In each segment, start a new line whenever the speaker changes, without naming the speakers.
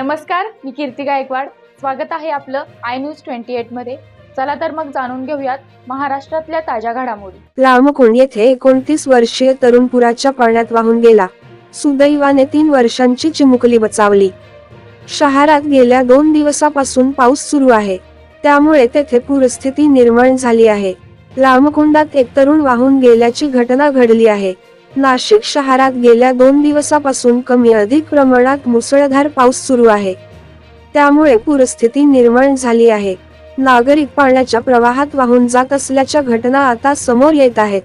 नमस्कार मी कीर्ती गायकवाड. स्वागत आहे आपलं आय न्यूज ट्वेंटी एटमध्ये. चला तर मग जाणून घेऊयात महाराष्ट्रातल्या ताज्या घडामोडी.
रामकुंड येथे एकोणतीस वर्षीय तरुण पुराच्या पाण्यात वाहून गेला. सुदैवाने तीन वर्षांची चिमुकली बचावली. शहरात गेल्या दोन दिवसापासून पाऊस सुरू आहे. त्यामुळे तेथे पूरस्थिती निर्माण झाली आहे. रामकुंडात एक तरुण वाहून गेल्याची घटना घडली आहे. नाशिक शहरात गेल्या दोन दिवसापासून कमी अधिक प्रमाणात मुसळधार पाऊस सुरू आहे. त्यामुळे पूरस्थिती निर्माण झाली आहे. नागरिक पाण्याच्या प्रवाहात वाहून जात असल्याच्या घटना आता समोर येत आहेत.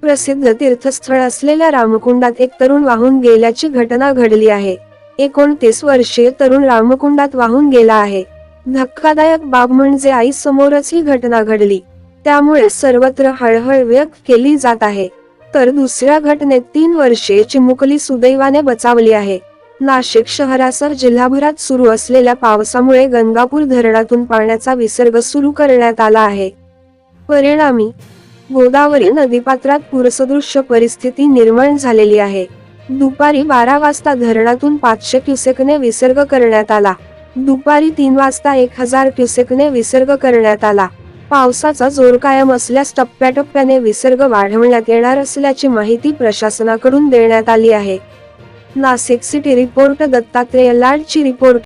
प्रसिद्ध तीर्थस्थळ असलेल्या रामकुंडात एक तरुण वाहून गेल्याची घटना घडली आहे. एकोणतीस वर्षीय तरुण रामकुंडात वाहून गेला आहे. धक्कादायक बाब म्हणजे आई समोरच ही घटना घडली. त्यामुळे सर्वत्र हळहळ व्यक्त केली जात आहे. तर दुसऱ्या घटनेत तीन वर्षे चिमुकली सुदैवाने बचावली आहे. नाशिक शहरासह जिल्हाभरात सुरू असलेल्या पावसामुळे गंगापूर धरणातून पाण्याचा विसर्ग सुरू करण्यात आला आहे. परिणामी गोदावरी नदीपात्रात पूरसदृश्य परिस्थिती निर्माण झालेली आहे. दुपारी बारा वाजता धरणातून पाचशे क्युसेकने विसर्ग करण्यात आला. दुपारी तीन वाजता एक हजार क्युसेकने विसर्ग करण्यात आला. पावसाचा जोर कायम असल्यास टप्प्याटप्प्याने विसर्ग वाढवण्यात येणार असल्याची माहिती प्रशासनाकडून देण्यात आली आहे. नाशिक सिटी रिपोर्ट दत्तात्रेय लाडची रिपोर्ट.